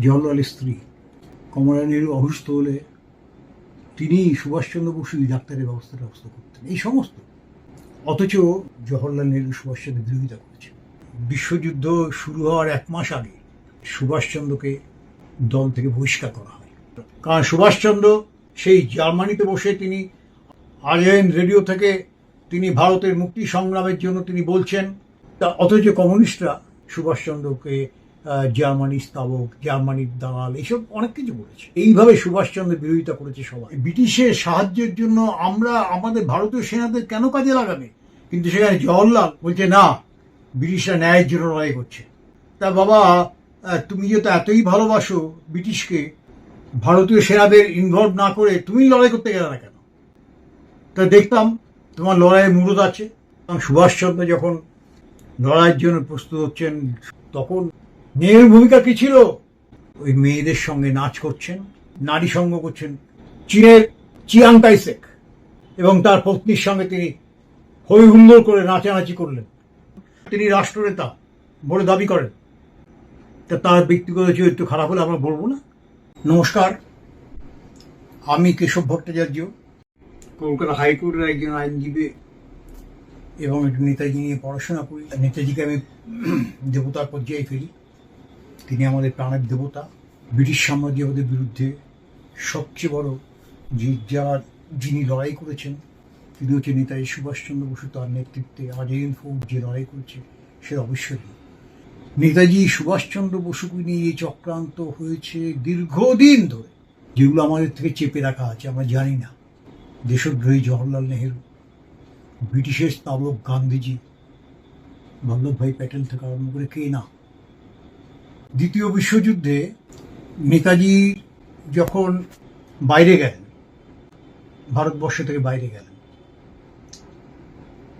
জওয়াহরলালের স্ত্রী। কমলা নেহরু অসুস্থ হলে তিনি সুভাষচন্দ্র বসুই ডাক্তারের ব্যবস্থার ব্যবস্থা করতেন। এই সমস্ত। অথচ জওহরলাল নেহরু সুভাষচন্দ্রের বিরোধিতা করেছেন। বিশ্বযুদ্ধ শুরু হওয়ার এক মাস আগে সুভাষচন্দ্রকে দল থেকে বহিষ্কার করা হয়। কারণ সুভাষচন্দ্র সেই জার্মানিতে বসে তিনি আজাইন রেডিও থেকে তিনি ভারতের মুক্তি সংগ্রামের জন্য তিনি বলছেন। তা অথচ কমিউনিস্টরা সুভাষচন্দ্রকে আহ, জার্মানির স্থাবক জার্মানির দালাল এইসব অনেক কিছু বলেছে এইভাবে সুভাষচন্দ্র বিরোধিতা করেছে সবাই। ব্রিটিশের সাহায্যের জন্য আমরা আমাদের ভারতীয় সেনাদের কেন কাজে লাগাবে? কিন্তু সেখানে জওহরলাল বলছে না ব্রিটিশরা ন্যায়ের জন্য লড়াই করছে। তা বাবা তুমি যেহেতু এতই ভালোবাসো ব্রিটিশকে ভারতীয় সেনাদের ইনভলভ না করে তুমি লড়াই করতে গেলে না কেন? তা দেখতাম তোমার লড়াইয়ের মুরদ আছে। সুভাষচন্দ্র যখন লড়াইয়ের জন্য প্রস্তুত হচ্ছেন তখন মেয়ের ভূমিকা কি ছিল? ওই মেয়েদের সঙ্গে নাচ করছেন, নারী সঙ্গ করছেন চীনের চিয়াং তাইসেক এবং তার পত্নীর সঙ্গে তিনি হই হুল্লোড় করে নাচানাচি করলেন। তিনি রাষ্ট্রনেতা বলে দাবি করেন। তা তার ব্যক্তিগত চরিত্র খারাপ হলে আমরা বলব না। নমস্কার। আমি কেশব ভট্টাচার্য, কলকাতা হাইকোর্টের একজন আইনজীবী এবং একটু নেতাজি নিয়ে পড়াশোনা করি। নেতাজিকে আমি দেবতার পর্যায়ে ফেলি তিনি আমাদের প্রাণের দেবতা। ব্রিটিশ সাম্রাজ্যবাদের বিরুদ্ধে সবচেয়ে বড় যে যারা, যিনি লড়াই করেছেন, তিনি হচ্ছে নেতাজি সুভাষচন্দ্র বসু তার নেতৃত্বে আজাইন ফৌজ যে লড়াই করেছে সে অবশ্যই নেতাজি সুভাষচন্দ্র বসুকে নিয়ে চক্রান্ত হয়েছে দীর্ঘদিন ধরে, যেগুলো আমাদের থেকে চেপে রাখা আছে, আমরা জানি না। দেশদ্রোহী জওহরলাল নেহেরু, ব্রিটিশের স্থাবক গান্ধীজি, বল্লভভাই প্যাটেল থেকে আরম্ভ করে কে না দ্বিতীয় বিশ্বযুদ্ধে নেতাজি যখন বাইরে গেলেন, ভারতবর্ষ থেকে বাইরে গেলেন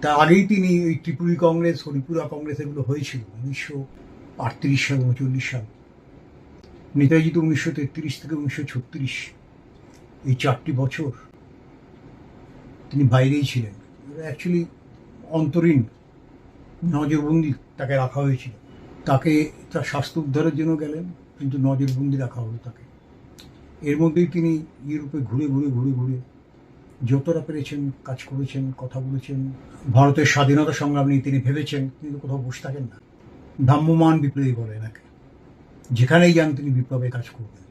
তার আগেই তিনি ওই ত্রিপুরী কংগ্রেস, হরিপুরা কংগ্রেস এগুলো হয়েছিল, উনিশশো আটত্রিশ সাল, উনচল্লিশ সাল। নেতাজি তো উনিশশো তেত্রিশ থেকে উনিশশো ছত্রিশ, এই চারটি বছর তিনি বাইরেই ছিলেন। অ্যাকচুয়ালি অন্তরীণ নজরবন্দি তাকে রাখা হয়েছিল। তাকে তার স্বাস্থ্য উদ্ধারের জন্য গেলেন, কিন্তু নজরবন্দি রাখা হলো তাকে। এর মধ্যেই তিনি ইউরোপে ঘুরে ঘুরে ঘুরে ঘুরে যতটা পেরেছেন কাজ করেছেন, কথা বলেছেন, ভারতের স্বাধীনতা সংগ্রাম নিয়ে তিনি ভেবেছেন কিন্তু কোথাও বসে থাকেন না। ভ্রাম্যমান বিপ্লবী বলে এনাকে। যেখানেই যান তিনি বিপ্লবে কাজ করবেন।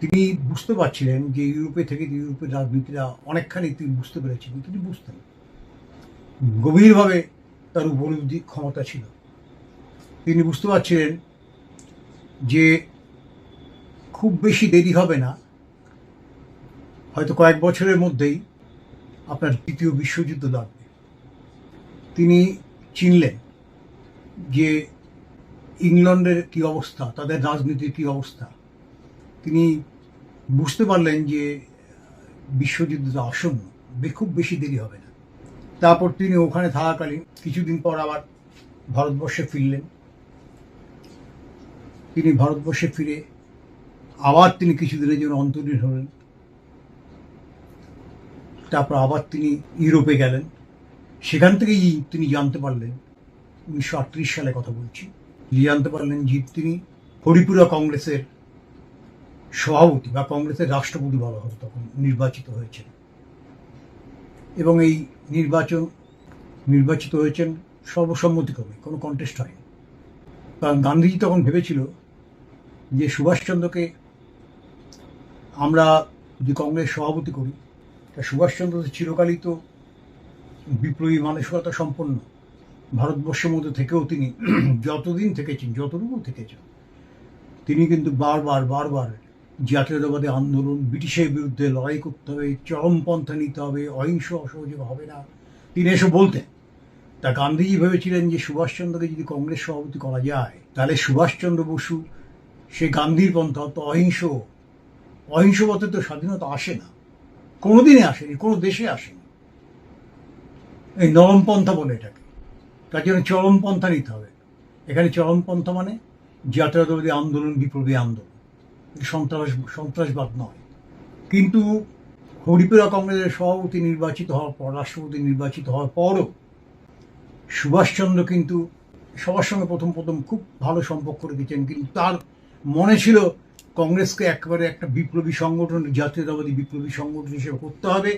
তিনি বুঝতে পারছিলেন যে ইউরোপে থেকে ইউরোপের রাজনীতিরা অনেকখানি তিনি বুঝতে পেরেছিলেন তিনি বুঝতেন। গভীরভাবে তার উপলব্ধি ক্ষমতা ছিল। তিনি বুঝতে পারছিলেন যে খুব বেশি দেরি হবে না। হয়তো কয়েক বছরের মধ্যেই আপনার দ্বিতীয় বিশ্বযুদ্ধ লাগবে। তিনি চিনলেন যে ইংল্যান্ডের কি অবস্থা, তাদের রাজনীতির কি অবস্থা। তিনি বুঝতে পারলেন যে বিশ্বযুদ্ধটা আসন্ন খুব বেশি দেরি হবে না। তারপর তিনি ওখানে থাকাকালীন কিছুদিন পর আবার ভারতবর্ষে ফিরলেন। তিনি ভারতবর্ষে ফিরে আবার তিনি কিছুদিনের জন্য অন্তরীণ হলেন। তারপর আবার তিনি ইউরোপে গেলেন। সেখান থেকেই তিনি জানতে পারলেন, উনিশশো আটত্রিশ সালে কথা বলছি। জানতে পারলেন যে তিনি হরিপুরা কংগ্রেসের সভাপতি বা কংগ্রেসের রাষ্ট্রপতি বলা হবে তখন, নির্বাচিত হয়েছেন। এবং এই নির্বাচন, নির্বাচিত হয়েছেন সর্বসম্মতিক্রমে, কোনো কন্টেস্ট হয়নি। কারণ গান্ধীজি তখন ভেবেছিল যে সুভাষচন্দ্রকে আমরা যদি কংগ্রেস সভাপতি করি, তা সুভাষচন্দ্র তো চিরকালই তো বিপ্লবী মানসিকতা সম্পন্ন। ভারতবর্ষের মধ্যে থেকেও তিনি যতদিন থেকেছেন, যতটুকু থেকেছেন, তিনি কিন্তু বারবার বারবার জাতীয়তাবাদী আন্দোলন, ব্রিটিশের বিরুদ্ধে লড়াই করতে হবে, চরমপন্থা নিতে হবে, অহিংস অসহযোগ হবে না। তিনি এসব বলতেন। তা গান্ধীজি ভেবেছিলেন যে সুভাষচন্দ্রকে যদি কংগ্রেস সভাপতি করা যায়, তাহলে সুভাষচন্দ্র বসু সে গান্ধীর পন্থা, তো অহিংস। অহিংস পথে তো স্বাধীনতা আসে না। কোনোদিনই আসেনি, কোনো দেশে আসেনি। এই নরমপন্থা বলে এটাকে। তার জন্য চরমপন্থা নিতে হবে। এখানে চরমপন্থা মানে জাতীয়তাবাদী আন্দোলন, বিপ্লবী আন্দোলন। সন্ত্রাস, সন্ত্রাসবাদ নয়। কিন্তু হরিপুরা কংগ্রেসের সভাপতি নির্বাচিত হওয়ার পর, রাষ্ট্রপতি নির্বাচিত হওয়ার পরও সুভাষচন্দ্র কিন্তু সবার সঙ্গে প্রথম প্রথম খুব ভালো সম্পর্ক রেখেছেন। কিন্তু তার মনে ছিল কংগ্রেসকে একেবারে একটা বিপ্লবী সংগঠন, জাতীয়তাবাদী বিপ্লবী সংগঠন হিসেবে করতে হবে,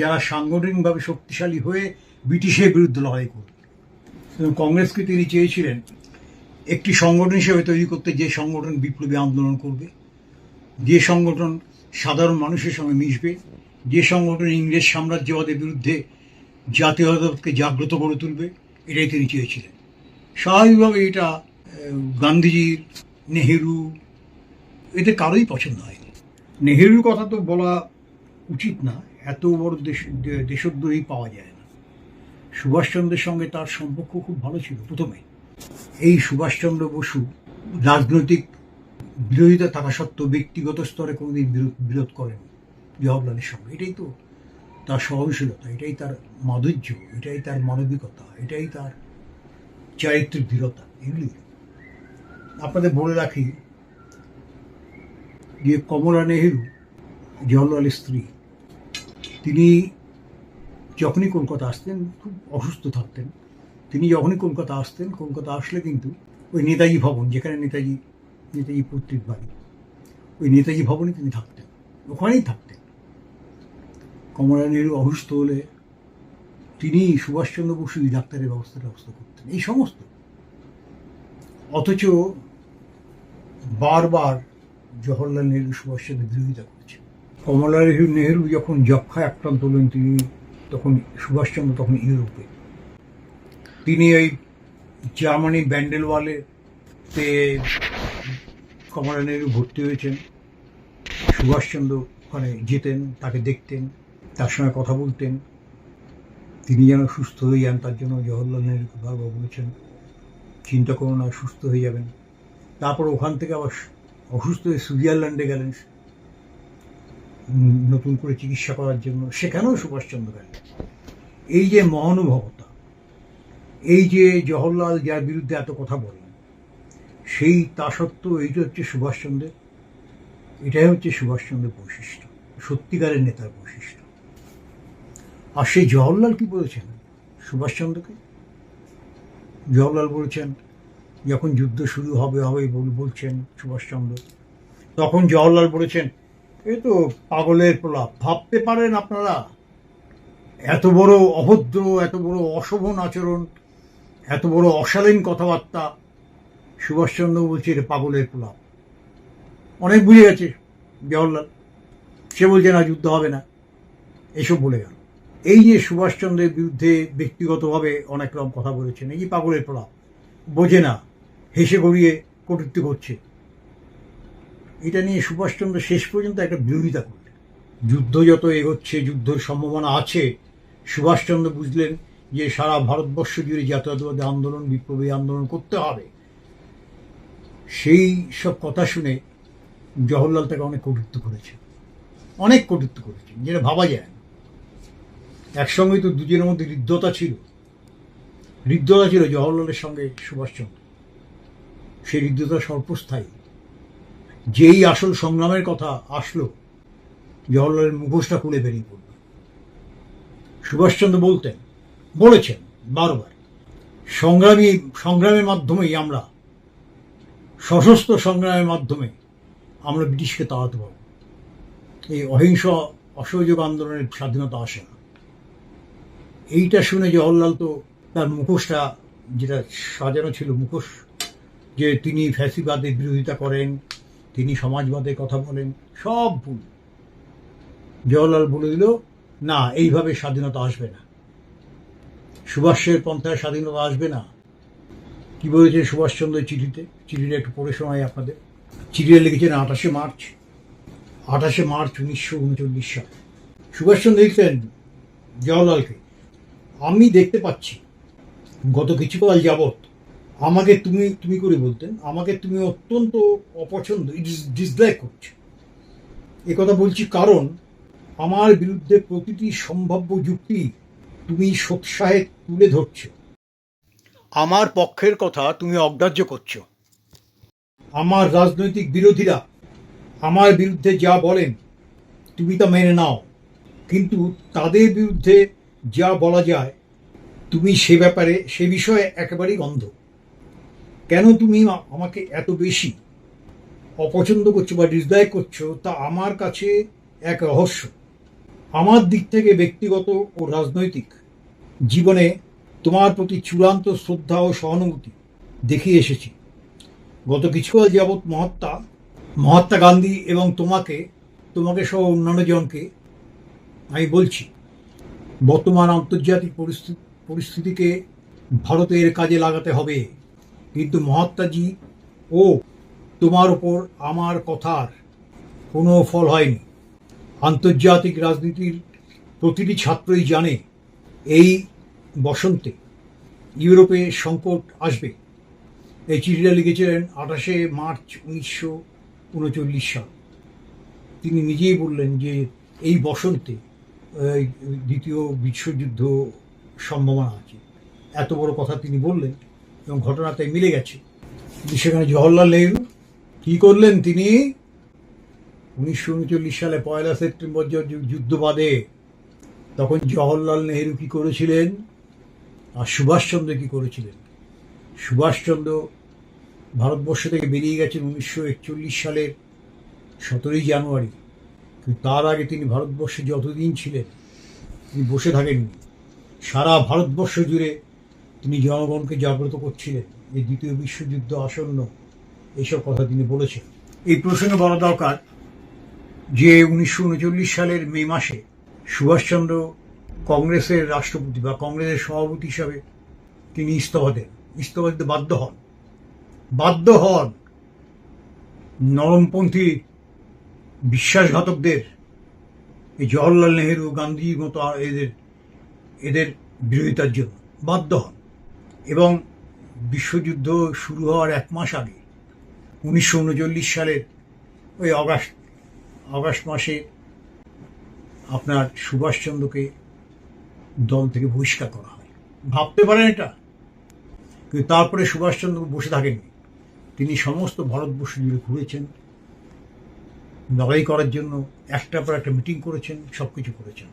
যারা সাংগঠনিকভাবে শক্তিশালী হয়ে ব্রিটিশের বিরুদ্ধে লড়াই করবে। কংগ্রেসকে তিনি চেয়েছিলেন একটি সংগঠন হিসেবে তৈরি করতে, যে সংগঠন বিপ্লবী আন্দোলন করবে, যে সংগঠন সাধারণ মানুষের সঙ্গে মিশবে, যে সংগঠন ইংরেজ সাম্রাজ্যবাদের বিরুদ্ধে জাতীয়তাবাদকে জাগ্রত করে তুলবে, এটাই তিনি চেয়েছিলেন। স্বাভাবিকভাবে এটা গান্ধীজির নেহেরু, এদের কারোই পছন্দ হয়নি। নেহেরুর কথা তো বলা উচিত না, এত বড় দেশ দেশদ্রোহী পাওয়া যায় না। সুভাষচন্দ্রের সঙ্গে তার সম্পর্ক খুব ভালো ছিল প্রথমে। এই সুভাষচন্দ্র বসু রাজনৈতিক বিরোধিতা থাকা সত্ত্বেও ব্যক্তিগত স্তরে কোনোদিন বিরোধ বিরোধ করেন জওয়াহরলালের সঙ্গে। এটাই তো তার সহনশীলতা, এটাই তার মাধুর্য, এটাই তার মানবিকতা, এটাই তার চারিত্রিক দৃঢ়তা এগুলি আপনাদের বলে রাখি, যে কমলা নেহেরু জওয়াহরলালের স্ত্রী, তিনি যখনই কলকাতা আসতেন, খুব অসুস্থ থাকতেন। তিনি যখনই কলকাতা আসতেন, কলকাতা আসলে কিন্তু ওই নেতাজি ভবন, যেখানে নেতাজি নেতাজি পৈতৃক বাড়ি, ওই নেতাজি ভবনে তিনি থাকতেন, ওখানেই থাকতেন। কমলা নেহরু অসুস্থ হলে তিনি সুভাষচন্দ্র বসু ডাক্তারের ব্যবস্থার ব্যবস্থা করতেন, এই সমস্ত। অথচ বারবার জওহরলাল নেহরু সুভাষচন্দ্রের বিরোধিতা করেছেন কমলা নেহরু যখন যক্ষায় আক্রান্ত হলেন, তিনি তখন সুভাষচন্দ্র তখন ইউরোপে। তিনি ওই জার্মানি ব্যান্ডেলওয়ালেতে কমলা নেহরু ভর্তি হয়েছেন। সুভাষচন্দ্র ওখানে যেতেন, তাকে দেখতেন, তার সঙ্গে কথা বলতেন। তিনি যেন সুস্থ হয়ে যান, তার জন্য জওহরলাল নেহরুকে বারবার বলেছেন, চিন্তা করো না, সুস্থ হয়ে যাবেন। তারপর ওখান থেকে আবার অসুস্থ হয়ে সুইজারল্যান্ডে গেলেন। নতুন করে চিকিৎসা করার জন্য। সেখানেও সুভাষচন্দ্র গেলেন এই যে মহানুভবতা, এই যে জওহরলাল যার বিরুদ্ধে এত কথা বলেন, সেই তা সত্ত্বেও এইটা হচ্ছে সুভাষচন্দ্রের, এটাই হচ্ছে সুভাষচন্দ্রের বৈশিষ্ট্য, সত্যিকারের নেতার বৈশিষ্ট্য। আর সেই জওহরলাল কি বলেছেন সুভাষচন্দ্রকে? জওহরলাল বলেছেন যখন যুদ্ধ শুরু হবে হবে বলছেন সুভাষচন্দ্র। তখন জওহরলাল বলেছেন এ তো পাগলের প্রলাপ, ভাবতে পারেন আপনারা। এত বড় অভদ্র, এত বড় অশোভন আচরণ, এত বড় অশালীন কথাবার্তা। সুভাষচন্দ্র বলছে, এটা পাগলের প্রলাপ। অনেক বুঝে গেছে জওহরলাল সে বলছে না যুদ্ধ হবে না। এসব বলে গেল। এই যে সুভাষচন্দ্রের বিরুদ্ধে ব্যক্তিগতভাবে অনেক রকম কথা বলেছেন, এই পাগলের প্রলাপ, বোঝে না। হেসে গড়িয়ে কটূক্তি করছে। এটা নিয়ে সুভাষচন্দ্র শেষ পর্যন্ত একটা বিরোধিতা করলেন। যুদ্ধ যত এগোচ্ছে, যুদ্ধের সম্ভাবনা আছে, সুভাষচন্দ্র বুঝলেন যে সারা ভারতবর্ষ জুড়ে জাতীয়তাবাদী আন্দোলন, বিপ্লবী আন্দোলন করতে হবে। সেই সব কথা শুনে জওহরলাল তাকে অনেক কটূক্তি করেছে। অনেক কটূক্তি করেছে, যেটা ভাবা যায় না। একসঙ্গে তো দুজনের মধ্যে হৃদ্যতা ছিল। হৃদ্যতা ছিল জওহরলালের সঙ্গে সুভাষচন্দ্র। সেই হৃদ্যতা স্বল্পস্থায়ী যেই আসল সংগ্রামের কথা আসলো, জওহরলালের মুখোশটা খুলে বেরিয়ে পড়ল। সুভাষচন্দ্র বলতেন, বলেছেন বারবার, সংগ্রামী, সংগ্রামের মাধ্যমেই আমরা, সশস্ত্র সংগ্রামের মাধ্যমে আমরা ব্রিটিশকে তাড়াতে পারব। এই অহিংস, অসহযোগ আন্দোলনের স্বাধীনতা আসে না। এইটা শুনে জওহরলাল তো তার মুখোশটা, যেটা সাজানো ছিল মুখোশ যে তিনি ফ্যাসিবাদের বিরোধিতা করেন, তিনি সমাজবাদের কথা বলেন, সব ভুল। জওহরলাল বলে দিল, না, এইভাবে স্বাধীনতা আসবে না। সুভাষের পন্থায় স্বাধীনতা আসবে না। কি বলেছেন সুভাষচন্দ্র চিঠিতে? চিঠিটা একটু পড়ে শোনাই আপনাদের। চিঠিটা লিখেছেন আঠাশে মার্চ। আঠাশে মার্চ উনিশশো উনচল্লিশ সাল। সুভাষচন্দ্র লিখলেন জওহরলালকে, আমি দেখতে পাচ্ছি, গত কিছুকাল যাবৎ আমাকে তুমি তুমি করে বলতেন আমাকে তুমি অত্যন্ত অপছন্দ ডিসলাইক করছ। এ কথা বলছি কারণ আমার বিরুদ্ধে প্রতিটি সম্ভাব্য যুক্তি তুমি সোৎসাহে তুলে ধরছো। আমার পক্ষের কথা তুমি অগ্রাহ্য করছ। আমার রাজনৈতিক বিরোধীরা আমার বিরুদ্ধে যা বলেন তুমি তা মেনে নাও। কিন্তু তাদের বিরুদ্ধে যা বলা যায় তুমি সে ব্যাপারে সে বিষয়ে একেবারেই অন্ধ। কেন তুমি আমাকে এত বেশি অপছন্দ করছ বা ডিসলাইক করছ তা আমার কাছে এক রহস্য। আমার দিক থেকে ব্যক্তিগত ও রাজনৈতিক জীবনে তোমার প্রতি চূড়ান্ত শ্রদ্ধা ও সহানুভূতি দেখিয়ে এসেছি। গত কিছুকাল যাবৎ মহাত্মা মহাত্মা গান্ধী এবং তোমাকে তোমাকে সহ অন্যান্য জনকে আমি বলছি, বর্তমান আন্তর্জাতিক পরিস্থিতি পরিস্থিতিকে ভারতের কাজে লাগাতে হবে। কিন্তু মহাত্মাজি, ও, তোমার ওপর আমার কথার কোনো ফল হয়নি। আন্তর্জাতিক রাজনীতির প্রতিটি ছাত্রই জানে এই বসন্তে ইউরোপে সংকট আসবে। এই চিঠিটা লিখেছিলেন আঠাশে মার্চ উনিশশো উনচল্লিশ সাল। তিনি নিজেই বললেন যে এই বসন্তে দ্বিতীয় বিশ্বযুদ্ধ সম্ভাবনা আছে। এত বড় কথা তিনি বললেন এবং ঘটনা তাই মিলে গেছে। সেখানে জওহরলাল নেহরু কী করলেন তিনি? উনিশশো উনচল্লিশ সালে পয়লা সেপ্টেম্বর যে যুদ্ধ বাদে তখন জওহরলাল নেহরু কী করেছিলেন? আর সুভাষচন্দ্র কী করেছিলেন? সুভাষচন্দ্র ভারতবর্ষ থেকে বেরিয়ে গেছেন উনিশশো একচল্লিশ সালের সতেরোই জানুয়ারি। কিন্তু তার আগে তিনি ভারতবর্ষে যতদিন ছিলেন, তিনি বসে থাকেননি। সারা ভারতবর্ষ জুড়ে তিনি জনগণকে জাগ্রত করছিলেন এই দ্বিতীয় বিশ্বযুদ্ধ আসন্ন এইসব কথা তিনি বলেছেন। এই প্রসঙ্গে বলা দরকার যে উনিশশো উনচল্লিশ সালের মে মাসে সুভাষচন্দ্র কংগ্রেসের রাষ্ট্রপতি বা কংগ্রেসের সভাপতি হিসাবে তিনি ইস্তফা দেন। ইস্তফা দিতে বাধ্য হন। বাধ্য হন নরমপন্থী বিশ্বাসঘাতকদের, এই জওহরলাল নেহেরু, গান্ধীর মতো এদের এদের বিরোধিতার জন্য। বাধ্য হন। এবং বিশ্বযুদ্ধ শুরু হওয়ার এক মাস আগে, উনিশশো উনচল্লিশ সালের ওই অগাস্ট আগস্ট মাসে আপনার সুভাষচন্দ্রকে দল থেকে বহিষ্কার করা হয়। ভাবতে পারেন এটা, কিন্তু তারপরে সুভাষচন্দ্র বসে থাকেননি। তিনি সমস্ত ভারতবর্ষ জুড়ে ঘুরেছেন, লড়াই করার জন্য একটার পর একটা মিটিং করেছেন সব কিছু করেছেন।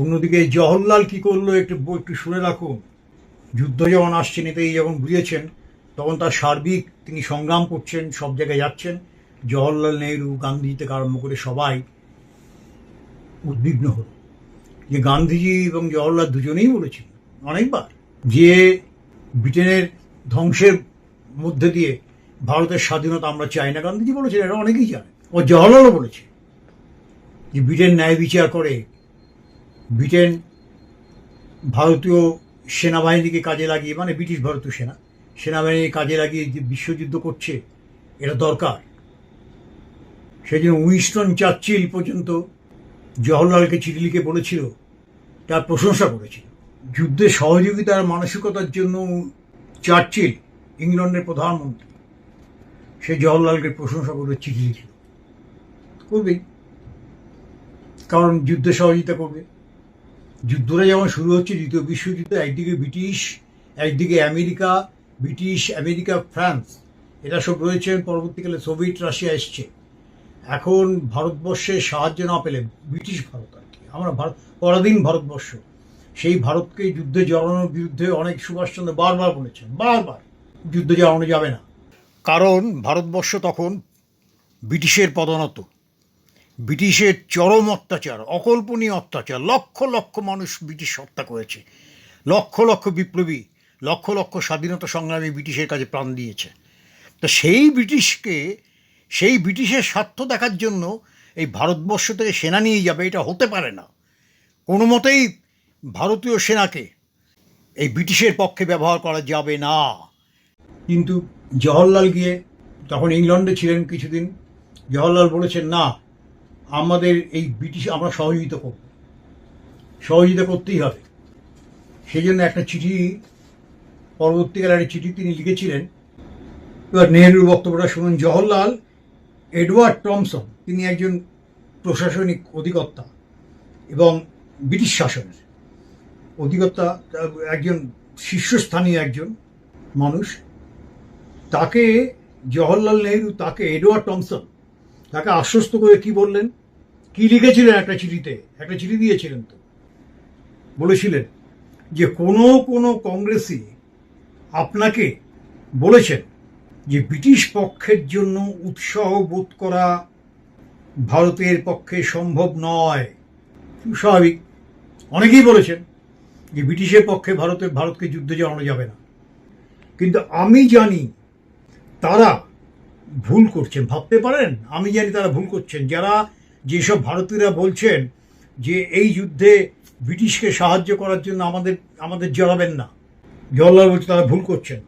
অন্যদিকে জওহরলাল কি করল, একটু একটু শুনে রাখুন। যুদ্ধ যখন আসছে নেতাই যখন বুঝিয়েছেন তখন তার সার্বিক তিনি সংগ্রাম করছেন, সব জায়গায় যাচ্ছেন। জওহরলাল নেহরু গান্ধী থেকে আরম্ভ করে সবাই উদ্বিগ্ন হল। যে গান্ধীজি এবং জওহরলাল দুজনেই বলেছেন অনেকবার যে ব্রিটেনের ধ্বংসের মধ্যে দিয়ে ভারতের স্বাধীনতা আমরা চাই না। গান্ধীজি বলেছেন, এটা অনেকেই জানে ও জওহরলালও বলেছে যে ব্রিটেন ন্যায় বিচার করে ব্রিটেন ভারতীয় সেনাবাহিনীকে কাজে লাগিয়ে মানে ব্রিটিশ ভারতীয় সেনা, সেনাবাহিনীকে কাজে লাগিয়ে যে বিশ্বযুদ্ধ করছে, এটা দরকার। সেই জন্য উইনস্টন চার্চিল পর্যন্ত জওহরলালকে চিঠি লিখে বলেছিল, তার প্রশংসা করেছিল। যুদ্ধে সহযোগিতার মানসিকতার জন্য চার্চিল ইংল্যান্ডের প্রধানমন্ত্রী। সে জওহরলালকে প্রশংসা করে চিঠি লিখল। করবেই। কারণ যুদ্ধে সহযোগিতা করবে। যুদ্ধটা যেমন শুরু হচ্ছে, দ্বিতীয় বিশ্বযুদ্ধ, একদিকে ব্রিটিশ, একদিকে আমেরিকা, ব্রিটিশ, আমেরিকা, ফ্রান্স। এটা সব রয়েছে, পরবর্তীকালে সোভিয়েত রাশিয়া এসছে। এখন ভারতবর্ষে সাহায্য না পেলে ব্রিটিশ ভারত আর কি। আমরা ভারত পরাধীন ভারতবর্ষ। সেই ভারতকে যুদ্ধে জড়ানোর বিরুদ্ধে অনেক সুভাষচন্দ্র বারবার বলেছেন, বারবার। যুদ্ধে জড়ানো যাবে না। কারণ ভারতবর্ষ তখন ব্রিটিশের পদনত ব্রিটিশের চরম অত্যাচার, অকল্পনীয় অত্যাচার, লক্ষ লক্ষ মানুষ ব্রিটিশ হত্যা করেছে। লক্ষ লক্ষ বিপ্লবী, লক্ষ লক্ষ স্বাধীনতা সংগ্রামী ব্রিটিশের কাছে প্রাণ দিয়েছে। তো সেই ব্রিটিশকে, সেই ব্রিটিশের স্বার্থ দেখার জন্য এই ভারতবর্ষ থেকে সেনা নিয়ে যাবে, এটা হতে পারে না। কোনো মতেই ভারতীয় সেনাকে এই ব্রিটিশের পক্ষে ব্যবহার করা যাবে না। কিন্তু জওহরলাল গিয়ে তখন ইংল্যান্ডে ছিলেন কিছুদিন। জওহরলাল বলেছেন, না আমাদের এই ব্রিটিশ আমরা সহযোগিতা করব। সহযোগিতা করতেই হবে। সেই জন্য একটা চিঠি, পরবর্তীকালে একটা চিঠি তিনি লিখেছিলেন। এবার নেহরুর বক্তব্যটা শুনুন। জওহরলাল এডওয়ার্ড টমসন, তিনি একজন প্রশাসনিক অধিকর্তা এবং ব্রিটিশ শাসনের অধিকর্তা, একজন শীর্ষস্থানীয় একজন মানুষ। তাকে, জওহরলাল নেহরু তাকে এডওয়ার্ড টমসন তাকে আশ্বস্ত করে কি বললেন? কি লিখেছিলেন একটা চিঠিতে? একটা চিঠি দিয়েছিলেন তো। বলেছিলেন যে কোনো কোনো কংগ্রেসই আপনাকে বলেছেন যে ব্রিটিশ পক্ষের জন্য উৎসাহ বোধ করা ভারতের পক্ষে সম্ভব নয়। স্বাভাবিক। অনেকেই বলেছেন যে ব্রিটিশের পক্ষে ভারতের ভারতকে যুদ্ধে জানানো যাবে না। কিন্তু আমি জানি তারা ভুল করছেন, ভাবতে পারেন? আমি জানি তারা ভুল করছেন। যারা যেসব ভারতীয়রা বলছেন যে এই যুদ্ধে ব্রিটিশকে সাহায্য করার জন্য আমাদের আমাদের জড়াবেন না, জওয়াহরলাল বলছে তারা ভুল করছেন।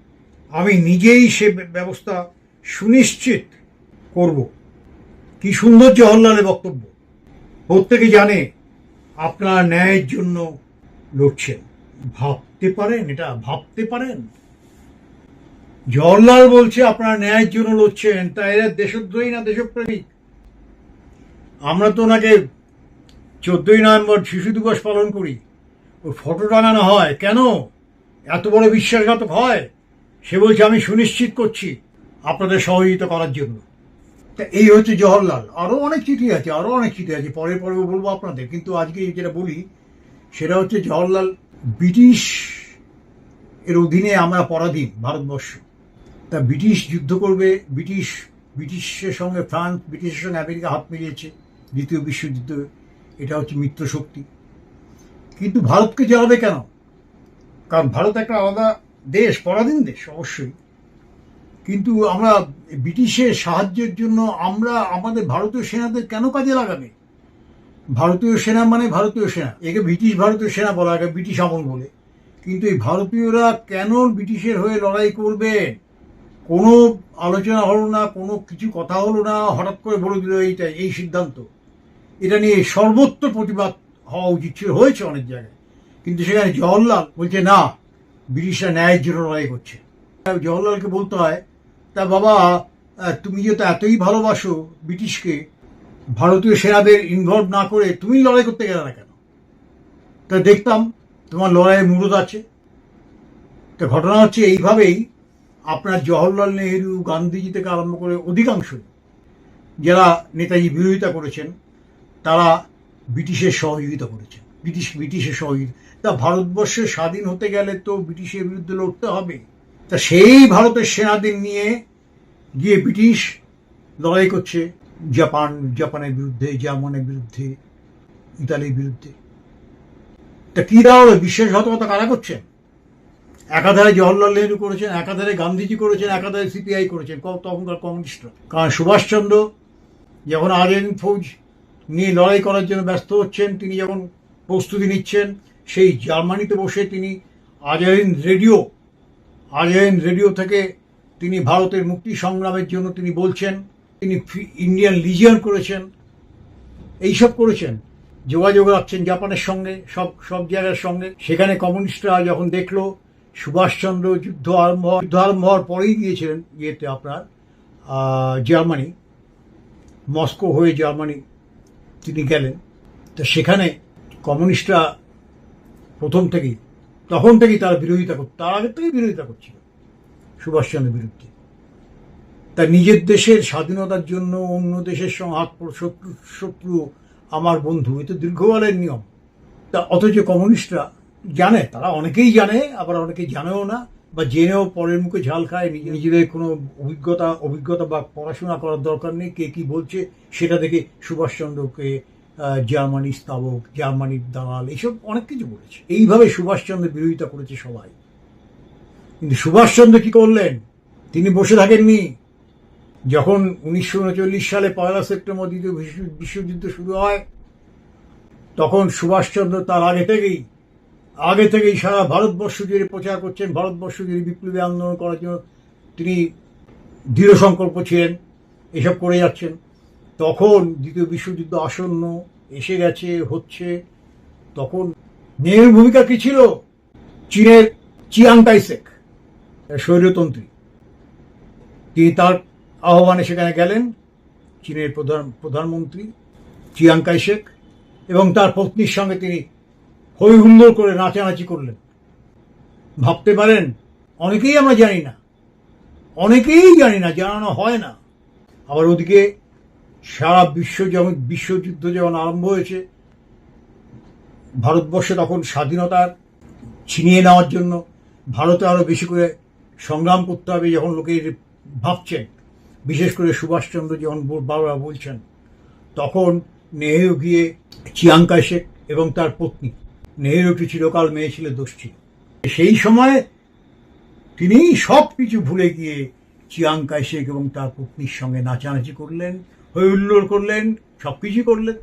আমি নিজেই সে ব্যবস্থা সুনিশ্চিত করব। কি সুন্দর জওহরলালের বক্তব্য। প্রত্যেকে জানে আপনার ন্যায়ের জন্য লড়ছেন। ভাবতে পারেন? এটা ভাবতে পারেন? জওহরলাল বলছে, আপনারা ন্যায়ের জন্য লড়ছেন, তা এরা দেশদ্রোহী না দেশপ্রেমিক? আমরা তো ওনাকে চোদ্দই নভেম্বর শিশু দিবস পালন করি। ওর ফটো টাঙানো হয়। কেন? এত বড় বিশ্বাসঘাতক হয়? সে বলছে, আমি সুনিশ্চিত করছি আপনাদের সহযোগিতা করার জন্য। তা এই হচ্ছে জওহরলাল। আরও অনেক চিঠি আছে আরও অনেক চিঠি আছে। পরে পরে বলব আপনাদের। কিন্তু আজকে যেটা বলি, সেটা হচ্ছে জওহরলাল ব্রিটিশ এর অধীনে আমরা পরাধীন ভারতবর্ষ। তা ব্রিটিশ যুদ্ধ করবে, ব্রিটিশ, ব্রিটিশের সঙ্গে ফ্রান্স, ব্রিটিশের সঙ্গে আমেরিকা হাত মিলিয়েছে দ্বিতীয় বিশ্বযুদ্ধ, এটা হচ্ছে মিত্র শক্তি। কিন্তু ভারতকে জ্বালাবে কেন? কারণ ভারত একটা আলাদা দেশ, পরাধীন দেশ, অবশ্যই। কিন্তু আমরা ব্রিটিশের সাহায্যের জন্য আমরা আমাদের ভারতীয় সেনাদের কেন কাজে লাগাবে? ভারতীয় সেনা মানে ভারতীয় সেনা। একে ব্রিটিশ ভারতীয় সেনা বলা আগে ব্রিটিশ আমল বলে। কিন্তু এই ভারতীয়রা কেন ব্রিটিশের হয়ে লড়াই করবে? কোনো আলোচনা হলো না, কোনো কিছু কথা হলো না, হঠাৎ করে বলে দিল এইটা, এই সিদ্ধান্ত। এটা নিয়ে সর্বত্র প্রতিবাদ হওয়া উচিত ছিল, হয়েছে অনেক জায়গায়। কিন্তু সেখানে জওহরলাল বলছে, না, ব্রিটিশরা ন্যায়ের জন্য লড়াই করছে। জওহরলালকে বলতে হয়, তা বাবা তুমি যেহেতু এতই ভালোবাসো ব্রিটিশকে, ভারতীয় সেনাদের ইনভলভ না করে তুমি লড়াই করতে গেলে না কেন? তা দেখতাম, তোমার লড়াইয়ের মুরদ আছে। তা ঘটনা হচ্ছে, এইভাবেই আপনার জওহরলাল নেহেরু, গান্ধীজি থেকে আরম্ভ করে অধিকাংশ যারা নেতাজি বিরোধিতা করেছেন, তারা ব্রিটিশের সহযোগিতা করেছেন। ব্রিটিশ, ব্রিটিশের সহযোগিতা। তা ভারতবর্ষে স্বাধীন হতে গেলে তো ব্রিটিশের বিরুদ্ধে লড়তে হবে। তা সেই ভারতের সেনাদের নিয়ে গিয়ে ব্রিটিশ লড়াই করছে। জাপান, জাপানের বিরুদ্ধে, জার্মানের বিরুদ্ধে, ইতালির বিরুদ্ধে। তা কি দাঁড়াল বিশ্বাসঘাতকতা কারা করছেন? একাধারে জওহরলাল নেহরু করেছেন, একাধারে গান্ধীজি করেছেন, একাধারে সিপিআই করেছেন তখনকার কমিউনিস্টরা কারণ সুভাষচন্দ্র যখন আর্যন ফৌজ নিয়ে লড়াই করার জন্য ব্যস্ত হচ্ছেন, তিনি যখন প্রস্তুতি নিচ্ছেন, সেই জার্মানিতে বসে তিনি আজাহিন রেডিও আজাহিন রেডিও থেকে তিনি ভারতের মুক্তি সংগ্রামের জন্য তিনি বলছেন, তিনি ইন্ডিয়ান লিজিয়ন করেছেন, এইসব করেছেন। যোগাযোগ রাখছেন জাপানের সঙ্গে, সব সব জায়গার সঙ্গে। সেখানে কমিউনিস্টরা যখন দেখল সুভাষচন্দ্র যুদ্ধ আরম্ভ যুদ্ধ আরম্ভ হওয়ার পরেই গিয়েছিলেন ইয়েতে আপনার জার্মানি। মস্কো হয়ে জার্মানি তিনি গেলেন। তো সেখানে কমিউনিস্টরা প্রথম থেকেই, তখন থেকেই তারা বিরোধিতা করত তার আগে থেকেই বিরোধিতা করছিল সুভাষচন্দ্রের বিরুদ্ধে। তা নিজের দেশের স্বাধীনতার জন্য অন্য দেশের সঙ্গে হাত শত্রু শত্রু আমার বন্ধু, এ তো দীর্ঘকালের নিয়ম। তা অথচ কমিউনিস্টরা জানে তারা অনেকেই জানে আবার অনেকেই জানেও না বা জেনেও পরের মুখে ঝাল খায় নিজে- নিজেদের কোনো অভিজ্ঞতা অভিজ্ঞতা বা পড়াশোনা করার দরকার নেই কে কি বলছে সেটা দেখে সুভাষচন্দ্রকে আহ, জার্মানি স্থাবক জার্মানির দালাল এইসব অনেক কিছু বলেছে। এইভাবে সুভাষচন্দ্রের বিরোধিতা করেছে সবাই। কিন্তু সুভাষচন্দ্র কি করলেন? তিনি বসে থাকেননি। যখন উনিশশো উনচল্লিশ সালে পয়লা সেপ্টেম্বর দ্বিতীয় বিশ্ব- বিশ্বযুদ্ধ শুরু হয় তখন সুভাষচন্দ্র তার আগে থেকেই আগে থেকেই সারা ভারতবর্ষ জুড়ে প্রচার করছেন, ভারতবর্ষ জুড়ে বিপ্লবী আন্দোলন করার জন্য তিনি দৃঢ় সংকল্প ছিলেন, এসব করে যাচ্ছেন। তখন দ্বিতীয় বিশ্বযুদ্ধ আসন্ন, এসে গেছে, হচ্ছে, তখন নেহেরুর ভূমিকা কি ছিল? চীনের চিয়াং তাইসেক, স্বৈরতন্ত্রী। তিনি তার আহ্বানে সেখানে গেলেন, চীনের প্রধান প্রধানমন্ত্রী চিয়াং কাইশেক এবং তার পত্নীর সঙ্গে তিনি হই হুল্লোড় করে নাচানাচি করলেন। ভাবতে পারেন, অনেকেই আমরা জানি না। অনেকেই জানি না, জানানো হয় না। আবার ওদিকে সারা বিশ্ব যখন বিশ্বযুদ্ধ যখন আরম্ভ হয়েছে, ভারতবর্ষে তখন স্বাধীনতার ছিনিয়ে নেওয়ার জন্য ভারতে আরও বেশি করে সংগ্রাম করতে হবে যখন লোকে ভাবছেন। বিশেষ করে সুভাষচন্দ্র যখন বাবা বলছেন, তখন নেহেও গিয়ে চিয়াংকা শেখ এবং তার পত্নী নেহেরু একটি চিরকাল মেয়ে ছিল, দোষ। সেই সময় তিনি সব কিছু ভুলে গিয়ে চিয়াংকা শেখ এবং তার পত্নীর সঙ্গে নাচানাচি করলেন, হই হুল্লোড় করলেন, সব কিছুই করলেন।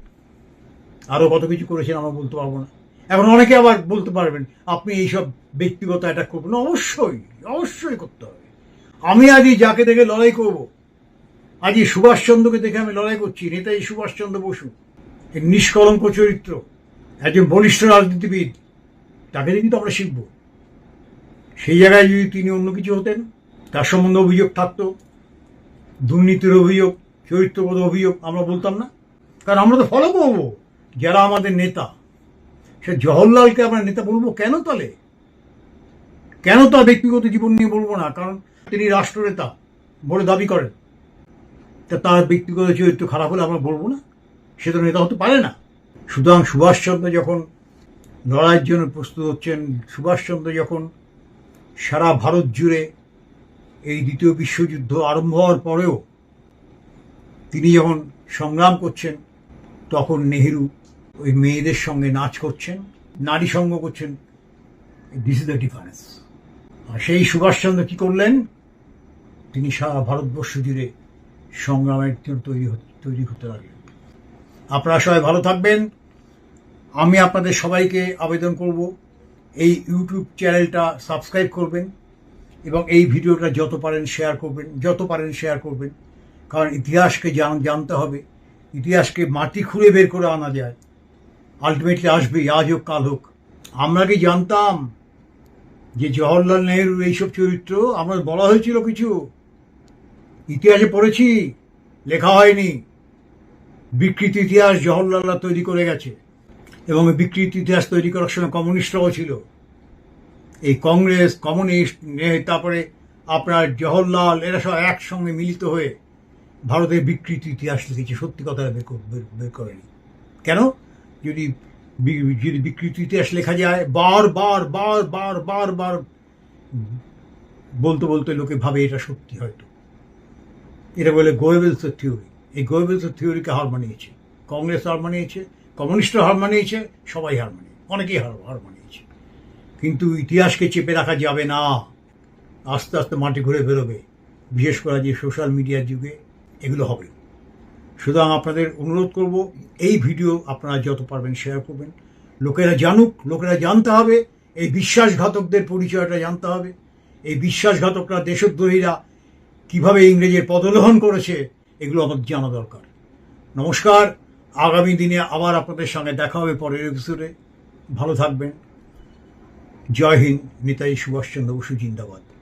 আরও কত কিছু করেছেন আমরা বলতে পারব না। এখন অনেকে আবার বলতে পারবেন, আপনি এইসব ব্যক্তিগত অ্যাটাক করবেন অবশ্যই অবশ্যই করতে হবে। আমি আজই যাকে দেখে লড়াই করব, আজই সুভাষচন্দ্রকে দেখে আমি লড়াই করছি, নেতাজি সুভাষচন্দ্র বসু। নিষ্কলঙ্ক চরিত্র। একজন বলিষ্ঠ রাজনীতিবিদ, তাকে দেখি তো আমরা শিখব। সেই জায়গায় যদি তিনি অন্য কিছু হতেন, তার সম্বন্ধে অভিযোগ থাকতো, দুর্নীতির অভিযোগ, চরিত্রগত অভিযোগ আমরা বলতাম না। কারণ আমরা তো ফলো করব। যারা আমাদের নেতা, সে জওহরলালকে আমরা নেতা বলব কেন তাহলে? কেন তা ব্যক্তিগত জীবন নিয়ে বলব না? কারণ তিনি রাষ্ট্রনেতা, বলে দাবি করেন। তা তার ব্যক্তিগত চরিত্র খারাপ হলে আমরা বলব না। সে তো নেতা হতে পারে না। সুতরাং সুভাষচন্দ্র যখন লড়াইয়ের জন্য প্রস্তুত হচ্ছেন, সুভাষচন্দ্র যখন সারা ভারত জুড়ে এই দ্বিতীয় বিশ্বযুদ্ধ আরম্ভ হওয়ার পরেও তিনি যখন সংগ্রাম করছেন, তখন নেহেরু ওই মেয়েদের সঙ্গে নাচ করছেন, নারী সঙ্গ করছেন দিস ইজ দ্য ডিফারেন্স আর সেই সুভাষচন্দ্র কী করলেন? তিনি সারা ভারতবর্ষ জুড়ে সংগ্রামের তৈরি তৈরি হতে লাগলেন। আপনারা সবাই ভালো থাকবেন। আমি আপনাদের সবাইকে আবেদন করব। এই ইউটিউব চ্যানেলটা সাবস্ক্রাইব করবেন এবং এই ভিডিওটা যত পারেন শেয়ার করবেন, যত পারেন শেয়ার করবেন। কারণ ইতিহাসকে জান জানতে হবে। ইতিহাসকে মাটি খুঁড়ে বের করে আনা যায়। আলটিমেটলি আসবে আজ হোক, কাল হোক। আমরা কি জানতাম যে জওহরলাল নেহরুর এইসব চরিত্র? আমরা বলা হয়েছিল কিছু। ইতিহাসে পড়েছি, লেখা হয়নি। বিকৃত ইতিহাস জওহরলালরা তৈরি করে গেছে। এবং বিকৃত ইতিহাস তৈরি করার সময় কমিউনিস্টরাও ছিল। এই কংগ্রেস, কমিউনিস্ট তারপরে আপনার জওহরলাল, এরা সব একসঙ্গে মিলিত হয়ে ভারতের বিকৃত ইতিহাস লিখেছে। সত্যি কথা বের করেনি। কেন? যদি যদি বিকৃত ইতিহাস লেখা যায়, বার বার বার বার বার বার বলতে বলতে লোকে ভাবে এটা সত্যি হয়তো। এটা বলে গোয়েবেলসের থিওরি। এই গোয়েবেলসের থিওরিকে হার মানিয়েছে। কংগ্রেস হার মানিয়েছে, কমিউনিস্টরা হার মানিয়েছে, সবাই হার মানিয়ে অনেকেই হার হার মানিয়েছে। কিন্তু ইতিহাসকে চেপে রাখা যাবে না। আস্তে আস্তে মাটি ঘুরে বেরোবে। বিশেষ করে যে সোশ্যাল মিডিয়ার যুগে এগুলো হবে। সুতরাং আপনাদের অনুরোধ করব, এই ভিডিও আপনারা যত পারবেন শেয়ার করবেন। লোকেরা জানুক, লোকেরা জানতে হবে, এই বিশ্বাসঘাতকদের পরিচয়টা জানতে হবে। এই বিশ্বাসঘাতকরা দেশদ্রোহীরা কীভাবে ইংরেজের পদলোহন করেছে এগুলো আমার জানা দরকার। নমস্কার, আগামী দিনে আবার আপনাদের সঙ্গে দেখা হবে পরের এপিসোডে ভালো থাকবেন। জয় হিন্দ নেতাজি সুভাষচন্দ্র বসু, জিন্দাবাদ।